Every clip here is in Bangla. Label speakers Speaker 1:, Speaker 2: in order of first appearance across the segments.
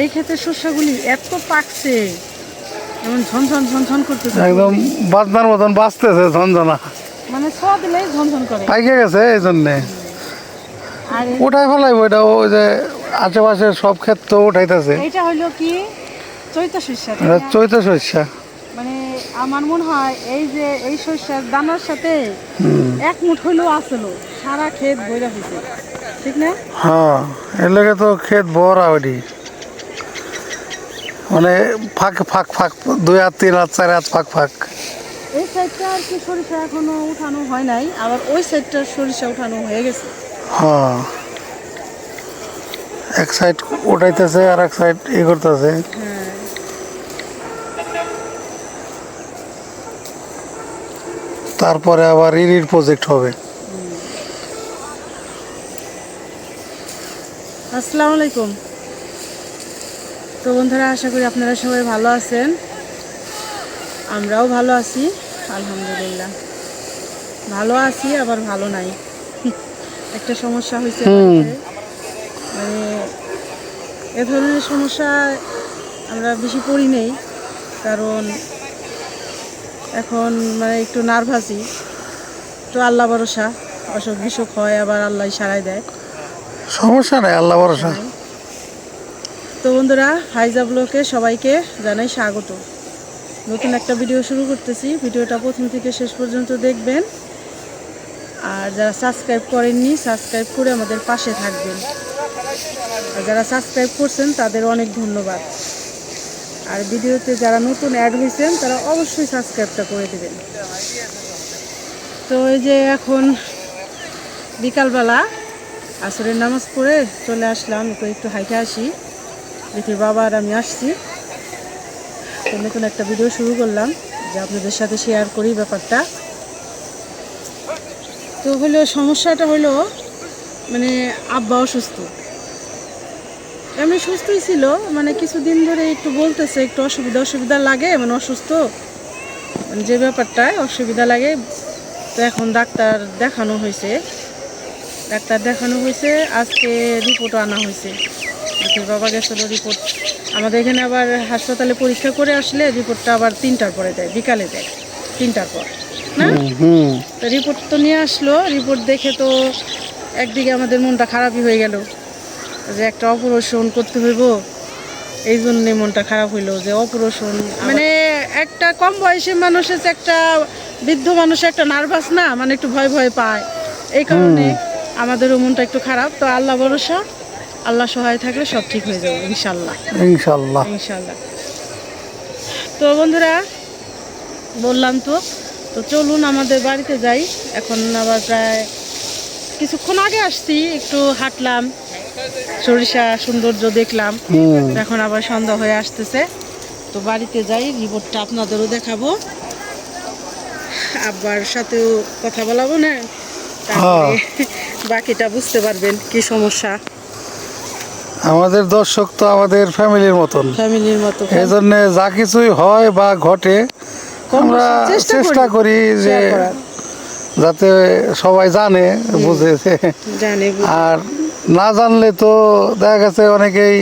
Speaker 1: এই ক্ষেতের শস্যগুলি এত পাকছে এমন ঝনঝন ঝনঝন করতেছে।
Speaker 2: একদম বাজনার মতন বাঁচতেছে ঝনঝনা।
Speaker 1: মানে ছোঁয়া দিলেই ঝনঝন করে।
Speaker 2: পাইকে গেছে এই জন্যে। উঠাই ফেলাইবো এটা ওই যে আশেপাশে সব ক্ষেত তো উঠাইতেছে।
Speaker 1: এটা হলো কি? চৈত শস্য
Speaker 2: এটা চৈত শস্যা।
Speaker 1: মানে আমার মনে হয় এই যে এই শস্যের দানার সাথে এক মুঠ হইলেও আসলো সারা ক্ষেত বইরা হয়েছে ঠিক না?
Speaker 2: হ্যাঁ এর লেগে তো ক্ষেত ভরা ওটি মানে ফাঁক ফাঁক ফাঁক দুই হাত তিন হাত চার হাত ফাঁক ফাঁক।
Speaker 1: এই সাইডটা আর কি সরিষা এখনও উঠানো হয় নাই আবার ওই সাইডটার সরিষা উঠানো হয়ে গেছে।
Speaker 2: হ্যাঁ। এক সাইড উঠাইতেছে আর এক সাইড ই করতেছে। তারপরে আবার ইরির প্রজেক্ট হবে।
Speaker 1: আসসালামু আলাইকুম। তো বন্ধুরা আশা করি আপনারা সবাই ভালো আছেন। আমরাও ভালো আছি আলহামদুলিল্লাহ। ভালো আছি আবার ভালো নাই। একটা সমস্যা হয়েছে মানে এ ধরনের সমস্যা আমরা বেশি পড়ি নেই কারণ এখন মানে একটু নার্ভাসই। তো আল্লাহ ভরসা অসুখ বিসুখ হয় আবার আল্লাহ সারাই দেয়।
Speaker 2: সমস্যা নাই আল্লাহ ভরসা।
Speaker 1: তো বন্ধুরা, হাইজা ব্লকে সবাইকে জানাই স্বাগত। নতুন একটা ভিডিও শুরু করতেছি। ভিডিওটা প্রথম থেকে শেষ পর্যন্ত দেখবেন। আর যারা সাবস্ক্রাইব করেননি, সাবস্ক্রাইব করে আমাদের পাশে থাকবেন। আর যারা সাবস্ক্রাইব করছেন, তাদের অনেক ধন্যবাদ। আর ভিডিওতে যারা নতুন অ্যাড হয়েছেন, তারা অবশ্যই সাবস্ক্রাইবটা করে দেবেন। তো এই যে এখন বিকালবেলা আসরের নামাজ পড়ে চলে আসলাম একটু একটু হাইটে আসি। দেখি বাবা আর আমি আসছি। নতুন একটা ভিডিও শুরু করলাম, যে আপনাদের সাথে শেয়ার করি ব্যাপারটা। তো হলো, সমস্যাটা হলো মানে আব্বা অসুস্থ। এমনি সুস্থই ছিল মানে কিছুদিন ধরে একটু বলতেছে, একটু অসুবিধা অসুবিধা লাগে মানে অসুস্থ। মানে যে ব্যাপারটায় অসুবিধা লাগে, তো এখন ডাক্তার দেখানো হয়েছে। ডাক্তার দেখানো হয়েছে, আজকে রিপোর্টও আনা হয়েছে। বাবা গেছিল রিপোর্ট আমাদের এখানে আবার হাসপাতালে পরীক্ষা করে আসলে রিপোর্টটা আবার তিনটার পরে দেয় বিকালে দেয় তিনটার পর। না? তো রিপোর্ট তো নিয়ে আসলো রিপোর্ট দেখে তো একদিকে আমাদের মনটা খারাপই হয়ে গেল যে একটা অপারেশন করতে হইব এই জন্যে মনটা খারাপ হইল যে অপারেশন মানে একটা কম বয়সী মানুষের যে একটা বৃদ্ধ মানুষ একটা নার্ভাস না মানে একটু ভয় ভয় পায় এই কারণে আমাদেরও মনটা একটু খারাপ। তো আল্লাহ ভরসা আল্লাহ সহায় থাকলে সব ঠিক হয়ে যাবে ইনশাল্লাহ।
Speaker 2: ইনশাল্লাহ।
Speaker 1: ইনশাল্লাহ। তো বন্ধুরা বললাম তো তো চলুন আমাদের বাড়িতে যাই। এখন আবার প্রায় কিছুক্ষণ আগে আসছি একটু হাঁটলাম সরিষা সৌন্দর্য দেখলাম। এখন আবার সন্ধ্যা হয়ে আসতেছে। তো বাড়িতে যাই রিপোর্টটা আপনাদেরও দেখাবো। আব্বার সাথেও কথা বলাবো না তারপরে বাকিটা বুঝতে পারবেন কি সমস্যা।
Speaker 2: আমাদের দর্শক তো আমাদের ফ্যামিলির মতন।
Speaker 1: ফ্যামিলির মতো
Speaker 2: এই জন্য যা কিছুই হয় বা ঘটে আমরা
Speaker 1: চেষ্টা
Speaker 2: করি যে যাতে সবাই জানে বুঝে।
Speaker 1: জানি
Speaker 2: আর না জানলে তো দেখা গেছে অনেকেই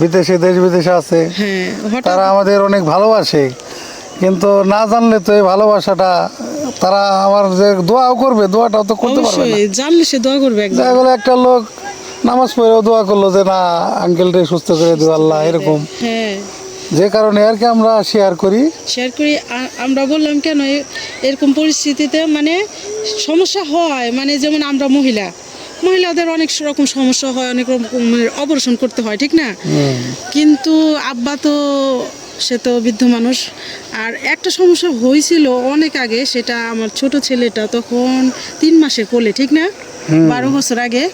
Speaker 2: বিদেশে দেশ বিদেশে আছে।
Speaker 1: হ্যাঁ
Speaker 2: তারা আমাদের অনেক ভালোবাসে। কিন্তু না জানলে তো এই ভালোবাসাটা তারা আমার যে দোয়াও করবে দোয়াটাও তো করতে পারবে না।
Speaker 1: জানলে সে দোয়া করবে
Speaker 2: একটা লোক নামাজ পড়েও দোয়া করল যে না আঙ্কেলটা সুস্থ করে দিও আল্লাহ এরকম।
Speaker 1: হ্যাঁ।
Speaker 2: যে কারণে আর কি আমরা শেয়ার করি।
Speaker 1: শেয়ার করি। আমরা বললাম কেন এরকম পরিস্থিতিতে মানে সমস্যা হয়? মানে যেমন আমরা মহিলা মহিলাদের অনেক রকম সমস্যা হয় অনেক রকমের অপারেশন করতে হয় ঠিক না? কিন্তু আব্বা তো সে তো বৃদ্ধ মানুষ। আর একটা সমস্যা হয়েছিল অনেক আগে সেটা আমার ছোট ছেলেটা তখন তিন মাসের কোলে ঠিক না? বারো বছর আগে।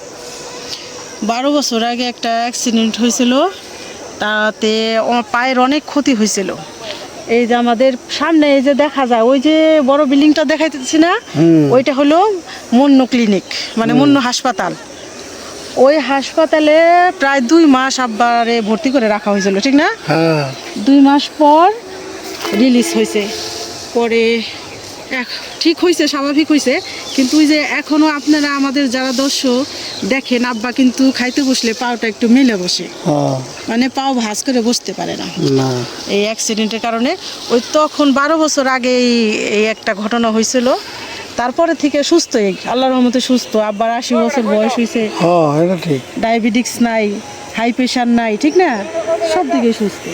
Speaker 1: বারো বছর আগে একটা অ্যাক্সিডেন্ট হয়েছিল। তাতে আমার পায়ের অনেক ক্ষতি হয়েছিল। এই যে আমাদের সামনে এই যে দেখা যায় ওই যে বড় বিল্ডিংটা দেখাইতেছি না ওইটা হলো মন্য ক্লিনিক মানে মন্য হাসপাতাল। ওই হাসপাতালে প্রায় দুই মাস আব্বারে ভর্তি করে রাখা হয়েছিল ঠিক না?
Speaker 2: হ্যাঁ।
Speaker 1: দুই মাস পর রিলিজ হয়েছে। পরে ঠিক হয়েছে স্বাভাবিক হয়েছে কিন্তু ওই যে এখনও আপনারা আমাদের যারা দর্শক দেখেন আব্বা কিন্তু খাইতে বসলে পাওটা একটু মেলে বসে।
Speaker 2: হ্যাঁ। মানে
Speaker 1: পাও ভাঁজ করে বসতে পারে না। এই অ্যাক্সিডেন্টের কারণে। ওই তখন বারো বছর আগে এই- একটা ঘটনা হয়েছিল তারপরে থেকে সুস্থ আল্লাহর রহমতে সুস্থ। আব্বার আশি বছর বয়স হয়েছে
Speaker 2: হ্যাঁ
Speaker 1: ডায়াবেটিক্স নাই হাই প্রেশার নাই ঠিক না? সব দিকে সুস্থ।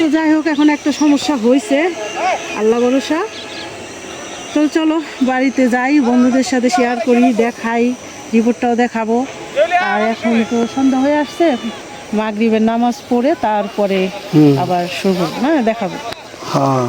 Speaker 1: তো যাই হোক এখন একটা সমস্যা হয়েছে আল্লাহ ভরসা। তো চলো বাড়িতে যাই বন্ধুদের সাথে শেয়ার করি দেখাই রিপোর্টটাও দেখাবো। আর এখন তো সন্ধ্যা হয়ে আসছে মাগরিবের নামাজ পড়ে তারপরে আবার শুরু করব। হ্যাঁ দেখাবো।
Speaker 2: হ্যাঁ।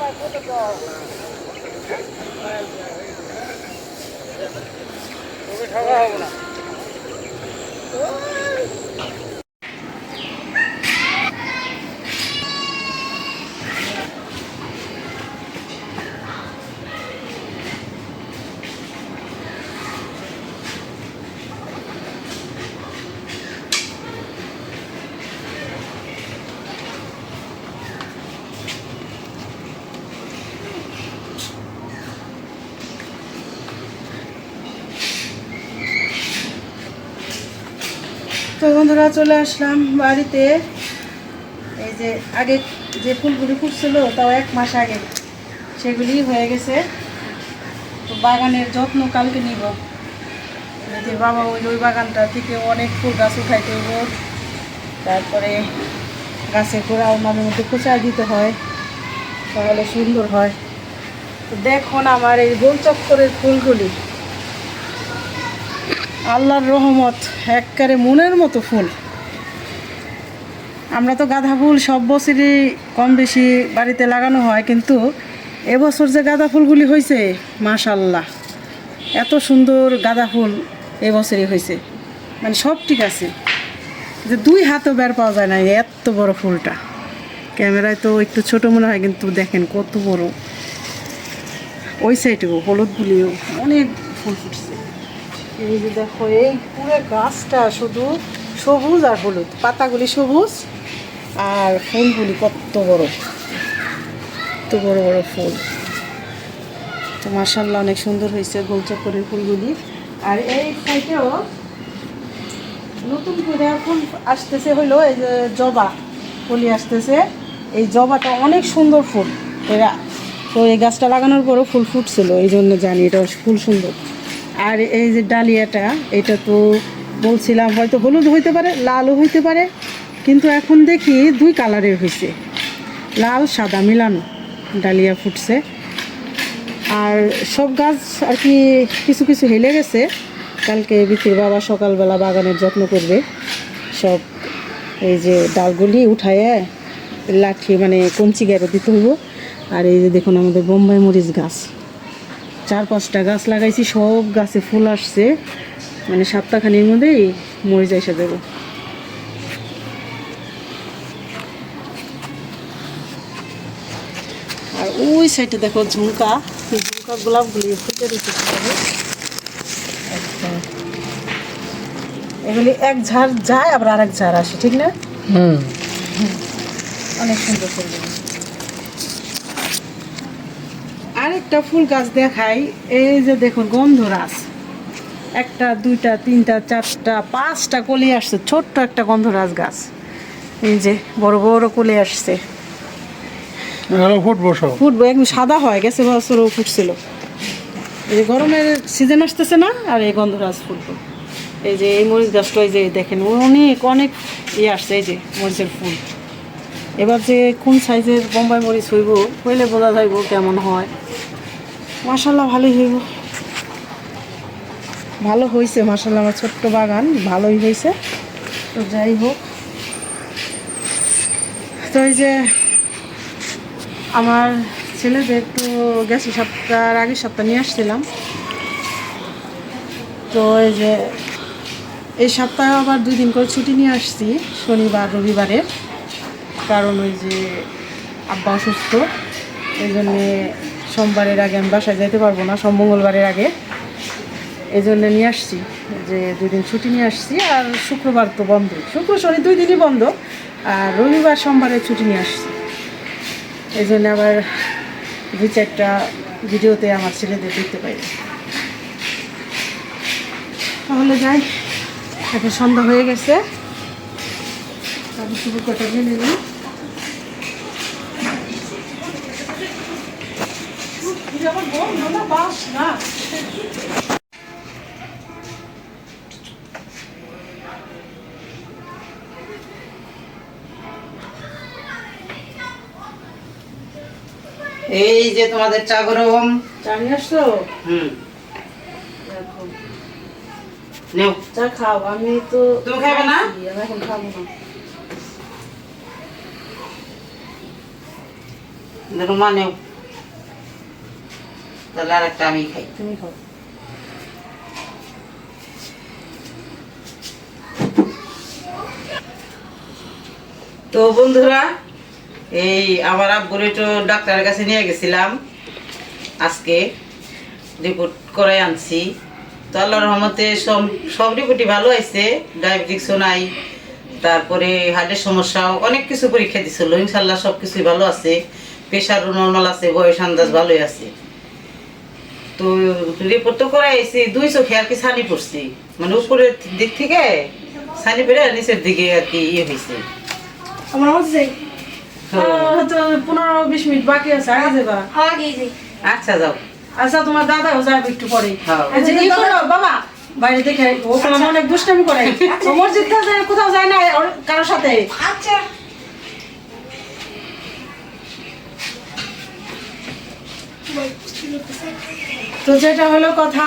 Speaker 1: আচ্ছা যাও তাই তো বন্ধুরা চলে আসলাম বাড়িতে। এই যে আগে যে ফুলগুলি ফুটছিল, তাও এক মাস আগে সেগুলি হয়ে গেছে। তো বাগানের যত্ন কালকে নিব। যে বাবা ওই ওই বাগানটা থেকে অনেক ফুল গাছ উঠাইতে হইব। তারপরে গাছের গোড়াও মাঝে মধ্যে খোঁচা দিতে হয়, তাহলে সুন্দর হয়। তো দেখুন আমার এই গোল চক্করের ফুলগুলি। আল্লাহর রহমত একবারে মনের মতো ফুল। আমরা তো গাঁদা ফুল সব বছরই কম বেশি বাড়িতে লাগানো হয়, কিন্তু এবছর যে গাঁদা ফুলগুলি হয়েছে মাশাল্লাহ এত সুন্দর গাঁদা ফুল এবছরই হয়েছে মানে সব ঠিক আছে, যে দুই হাতও বের পাওয়া যায় না এত বড় ফুলটা। ক্যামেরায় তো একটু ছোট মনে হয়, কিন্তু দেখেন কত বড়। ওই সাইডেও হলুদগুলিও অনেক ফুল ফুটছে। এই যে দেখো, এই পুরো গাছটা শুধু সবুজ আর হলুদ। পাতাগুলি সবুজ আর ফুলগুলি কত বড়। কত বড় বড় ফুল। তো মার্শাল্লাহ অনেক সুন্দর হয়েছে গোলচক্করের ফুলগুলি। আর এই সাইডেও নতুন করে ফুল আসতেছে হলো এই যে জবা ফুলি আসতেছে। এই জবাটা অনেক সুন্দর ফুল। এরা তো এই গাছটা লাগানোর পরও ফুল ফুটছিল এই জন্য জানি এটা ফুল সুন্দর। আর এই যে ডালিয়াটা, এটা তো বলছিলাম, হয়তো হলুদ হইতে পারে, লালও হইতে পারে, কিন্তু এখন দেখি দুই কালারের হয়েছে লাল, সাদা মিলানো ডালিয়া ফুটছে। আর সব গাছ আর কি কিছু কিছু হেলে গেছে। কালকে বিক্রির বাবা সকালবেলা বাগানের যত্ন করবে। সব এই যে ডালগুলি উঠায় লাঠি মানে কঞ্চি গেরো দিতে হইব। আর এই যে দেখুন আমাদের বোম্বাই মরিচ গাছ। চার পাঁচটা গাছ লাগাইছি সব গাছে ফুল আসছে। মানে সপ্তাহখানির মধ্যেই মরিচ এসে দেবো আর ওই সাইডে দেখো ঝুমকা ঝুমকা গোলাপগুলি ফুটে দিতে এগুলি এক ঝাড় যায় আবার আরেক ঝাড় আসে ঠিক না?
Speaker 2: হুম।
Speaker 1: অনেক সুন্দর ফুল আরেকটা ফুল গাছ দেখাই এই যে দেখুন গন্ধরাজ একটা দুইটা তিনটা চারটা পাঁচটা কলি আসছে ছোট্ট একটা গন্ধরাজ গাছ। এই যে বড় বড় কোলে আসছে।
Speaker 2: ফুটবো সব
Speaker 1: ফুটবো একদম সাদা হয় গেছে বছরও ফুটছিল। এই যে গরমের সিজন আসতেছে না আর এই গন্ধরাজ ফুটবো। এই যে এই মরিচ গাছটা এই যে দেখেন অনেক অনেক ইয়ে আসছে এই যে মরিচের ফুল। এবার যে কোন সাইজের বোম্বাই মরিচ হইব হইলে বোঝা যাইব কেমন হয়। মাসাল্লাহ ভালোই হইব। ভালো হয়েছে মাসাল্লাহ আমার ছোট্ট বাগান, ভালোই হয়েছে তো যাই হোক। তো এই যে আমার ছেলেদের একটু গেছে সপ্তাহ আগের সপ্তাহ নিয়ে আসছিলাম। তো এই যে এই সপ্তাহে আবার দুই দিন করে ছুটি নিয়ে আসছি, শনিবার, রবিবারের। কারণ ওই যে আব্বা অসুস্থ, এই জন্যে সোমবারের আগে আমি বাসায় যেতে পারব না সব মঙ্গলবারের আগে। এই জন্য নিয়ে আসছি, যে দুই দিন ছুটি নিয়ে আসছি, আর শুক্রবার তো বন্ধ। শুক্র, শনি দুই দিনই বন্ধ, আর রবিবার সোমবারে ছুটি নিয়ে আসছি। এই জন্য আবার দু চারটা ভিডিওতে আমার ছেলেদের দেখতে পাই। তাহলে যাই, এখন সন্ধ্যা হয়ে গেছে। তারপর শুভ কটা নিয়ে নিলাম।
Speaker 3: এই যে তোমাদের চা গরম
Speaker 1: জানি আসছো
Speaker 3: হুম।
Speaker 1: দেখো।
Speaker 3: নেও।
Speaker 1: চা খাও আমি তো
Speaker 3: তুমি খাবে না?
Speaker 1: এখন খাব না।
Speaker 3: দেখো মা নেও। তাহলে আর একটা আমি খাই।
Speaker 1: তুমি খাও।
Speaker 3: তো বন্ধুরা এই আমার আব্বুর একটু ডাক্তারের কাছে নিয়ে গেছিলাম। আজকে রিপোর্ট করাই আনছি। তো আল্লাহ রহমতে সব সব রিপোর্টই ভালো হয়েছে। ডায়াবেটিক্সও নাই। তারপরে হার্টের সমস্যাও অনেক কিছু পরীক্ষা দিছিল। ইনশাল্লাহ সব কিছুই ভালো আছে। প্রেশারও নর্মাল আছে বয়স আন্দাজ ভালোই আছে। তো রিপোর্ট তো করাইছি দুই চোখে আর কি ছানি পড়ছি। মানে উপরের দিক থেকে ছানি পেরে নিচের দিকে আর কি ইয়ে হয়েছে
Speaker 1: আমার হচ্ছে পনেরো বিশ মিনিট বাকি আছে আগে যাবা।
Speaker 3: আচ্ছা যাও।
Speaker 1: আচ্ছা তোমার দাদাও যাবে একটু পরে।
Speaker 3: হ্যাঁ।
Speaker 1: করো, বাবা বাইরে দেখে ও কোনো অনেক দুষ্টামি করে। মসজিদ থেকে কোথাও যায় না কারোর সাথে। তো যেটা হলো কথা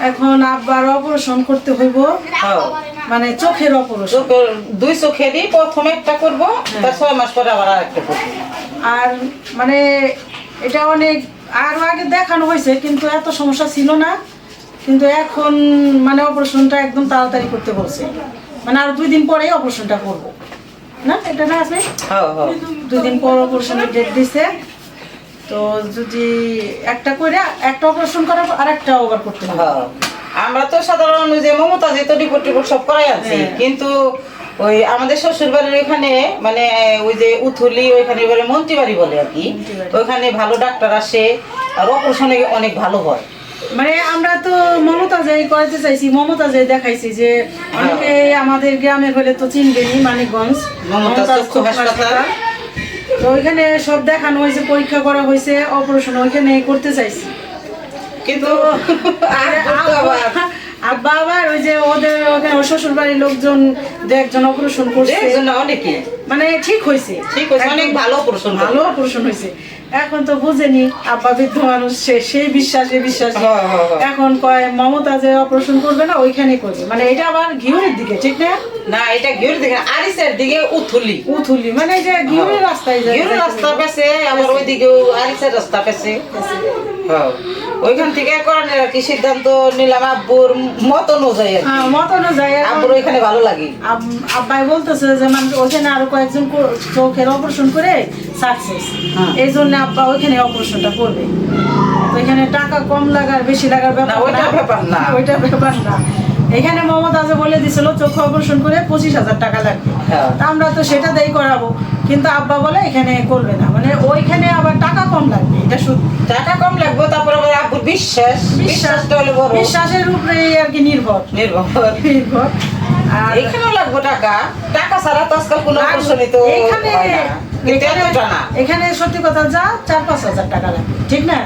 Speaker 1: এখন আব্বার অপারেশন করতে হইব।
Speaker 3: হ্যাঁ।
Speaker 1: মানে চোখের অপারেশন।
Speaker 3: দুই চোখেরই প্রথমে একটা করব তার ছয় মাস পরে আবার আরেকটা করব।
Speaker 1: আর মানে এটা অনেক আরও আগে দেখানো হয়েছে কিন্তু এত সমস্যা ছিল না। কিন্তু এখন মানে অপারেশনটা একদম তাড়াতাড়ি করতে বলছে। মানে আর দুই দিন পরেই অপারেশনটা করব। না এটা না আছে?
Speaker 3: হ্যাঁ হ্যাঁ।
Speaker 1: দুই দিন পর অপারেশনের ডেট দিছে। তো যদি একটা করে একটা অপারেশন করার আর একটা ওভার করতে হবে
Speaker 3: হ্যাঁ। আমরা তো সাধারণ ওই যে মমতা যে তো রিপোর্ট টিপোর্ট সব করাই আছি
Speaker 1: হ্যাঁ।
Speaker 3: কিন্তু ওই আমাদের শ্বশুর বাড়ির ওইখানে মানে ওই যে উথলি ওইখানে বলে মন্ত্রী বাড়ি বলে আর কি। ওইখানে ভালো ডাক্তার আসে আর অপারেশনে অনেক ভালো হয়
Speaker 1: মানে আমরা তো মমতা যাই করাতে চাইছি মমতা যাই দেখাইছি যে অনেকে আমাদের গ্রামের হলে তো চিনবেনি মানিকগঞ্জ
Speaker 3: মমতাজ চক্ষু হাসপাতাল।
Speaker 1: তো ওইখানে সব দেখানো হয়েছে পরীক্ষা করা হয়েছে অপারেশন ওইখানে করতে চাইছি।
Speaker 3: কিন্তু
Speaker 1: আর
Speaker 3: আব্বু আবার
Speaker 1: ওই যে ওদের ওখানে শ্বশুর বাড়ির লোকজন দু একজন অপারেশন করছে।
Speaker 3: অনেকে।
Speaker 1: মানে ঠিক হয়েছে
Speaker 3: ঠিক হয়েছে, অনেক ভালো operation
Speaker 1: ভালো অপারেশন হয়েছে এখন তো বুঝেনি আব্বা বৃদ্ধ মানুষ সে সেই বিশ্বাসে বিশ্বাস
Speaker 3: হ্যাঁ, হ্যাঁ, হ্যাঁ।
Speaker 1: এখন কয় মমতা যে অপারেশন করবে না ওইখানে করবে। মানে এটা আবার ঘিউরের দিকে ঠিক না?
Speaker 3: না এটা গিয়ে দেখেন আরিসের দিকে উথুলি।
Speaker 1: উথুলি মানে যে ঘিউরের রাস্তায় যায়
Speaker 3: গিয়ে রাস্তা পেছে আবার ওইদিকেও আরিসের রাস্তা পেছে। হ্যাঁ। ওইখান থেকে করানোর আর কি সিদ্ধান্ত নিলাম আব্বুর মত অনুযায়ী।
Speaker 1: হ্যাঁ মতনও যায় এখন
Speaker 3: আব্বুর ওইখানে ভালো লাগে
Speaker 1: আব্বাই বলতেছে যে মানে ওখানে আরও কয়েকজন চোখের অপারেশন করে সাকসেস
Speaker 3: হ্যাঁ।
Speaker 1: এই জন্য আব্বা ওইখানে অপারেশনটা করবে তো এখানে টাকা কম লাগার বেশি লাগার ব্যাপার
Speaker 3: না, ওইটা ব্যাপার না।
Speaker 1: ওইটা ব্যাপার না এখানে মমতা যে বলে দিছিল চোখ অপারেশন করে পঁচিশ হাজার টাকা লাগবে
Speaker 3: হ্যাঁ।
Speaker 1: তা আমরা তো সেটা দেই করাবো কিন্তু আব্বা বলে এখানে করবে না। মানে ওইখানে আবার টাকা কম লাগবে এটা শুধু
Speaker 3: টাকা কম লাগবে তারপর আবার আব্বুর বিশ্বাস। বিশ্বাসটা হলে বড়।
Speaker 1: বিশ্বাসের উপরে আর কি নির্ভর।
Speaker 3: নির্ভর।
Speaker 1: নির্ভর। আর
Speaker 3: এখানেও লাগবে টাকা। টাকা ছাড়া তো আজকাল কোনো অপারেশনই তো
Speaker 1: এখানে এখানে- সত্যি কথা যা চার পাঁচ হাজার টাকা লাগবে ঠিক না?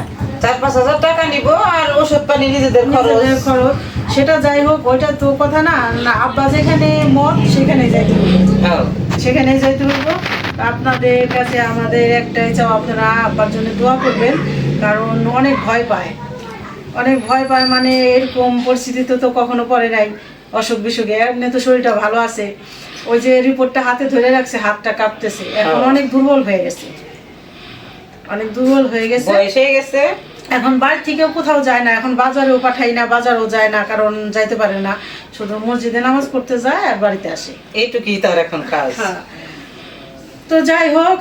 Speaker 3: চার পাঁচ হাজার টাকা নিব আর ওষুধ পানি নিজেদের খরচ।
Speaker 1: খরচ। সেটা যাই হোক ওইটা তো কথা না। আব্বা যেখানে মত সেখানে যাইতে
Speaker 3: হ্যাঁ।
Speaker 1: সেখানে যাইতে হইব আপনাদের কাছে আমাদের একটাই চাও আপনারা আব্বার জন্য দোয়া করবেন কারণ অনেক ভয় পায়। অনেক ভয় পায় মানে এরকম পরিস্থিতিতে তো কখনো পড়ে নাই অসুখ বিসুখে। এমনি তো শরীরটা ভালো আছে। ওই যে রিপোর্টটা হাতে ধরে রাখছে হাতটা কাঁপতেছে। এখন। অনেক দুর্বল হয়ে গেছে। অনেক দুর্বল হয়ে গেছে।
Speaker 3: হয়ে গেছে।
Speaker 1: এখন বাড়ি থেকেও কোথাও যায় না এখন বাজারেও পাঠাই না বাজারেও যায় না কারণ যাইতে পারে না। শুধু মসজিদে নামাজ পড়তে যায় আর বাড়িতে আসে।
Speaker 3: এইটুকুই তার এখন কাজ।
Speaker 1: হ্যাঁ। তো যাই হোক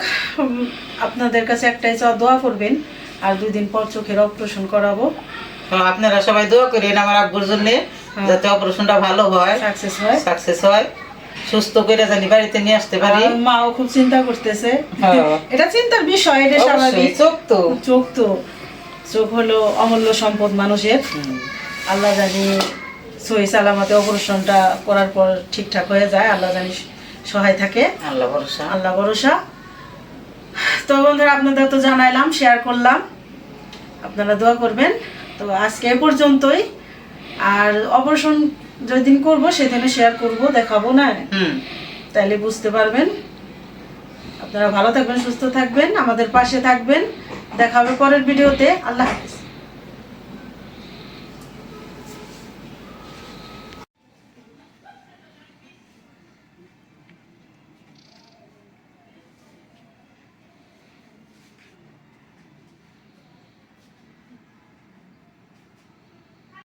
Speaker 1: আপনাদের কাছে একটাই চাওয়া দোয়া করবেন আর দুই দিন পর চোখের অপারেশন করাবো।
Speaker 3: হ্যাঁ, আপনারা সবাই দোয়া করেন আমার আব্বুর জন্য
Speaker 1: হ্যাঁ।
Speaker 3: যাতে অপারেশনটা ভালো হয়
Speaker 1: সাকসেস হয়।
Speaker 3: সাকসেস হয়। সুস্থ করে জানি বাড়িতে নিয়ে আসতে পারি।
Speaker 1: মাও খুব চিন্তা করতেছে।
Speaker 3: হ্যাঁ।
Speaker 1: এটা চিন্তার বিষয় এটা স্বাভাবিক।
Speaker 3: চোখ তো।
Speaker 1: চোখ তো। চোখ হলো অমূল্য সম্পদ মানুষের। আল্লাহ জানি সহি সালামতে অপারেশনটা করার পর ঠিকঠাক হয়ে যায় আল্লাহ জানি সহায় থাকে।
Speaker 3: আল্লাহ ভরসা।
Speaker 1: আল্লাহ ভরসা। তো বন্ধুরা আপনাদের তো জানাইলাম শেয়ার করলাম। আপনারা দোয়া করবেন। তো আজকে এ পর্যন্তই। আর অপারেশন যেদিন করব সেদিনে শেয়ার করব দেখাবো না?
Speaker 3: হুম।
Speaker 1: তাইলে বুঝতে পারবেন। আপনারা ভালো থাকবেন সুস্থ থাকবেন আমাদের পাশে থাকবেন। দেখা হবে পরের ভিডিওতে আল্লাহ হাফিজ।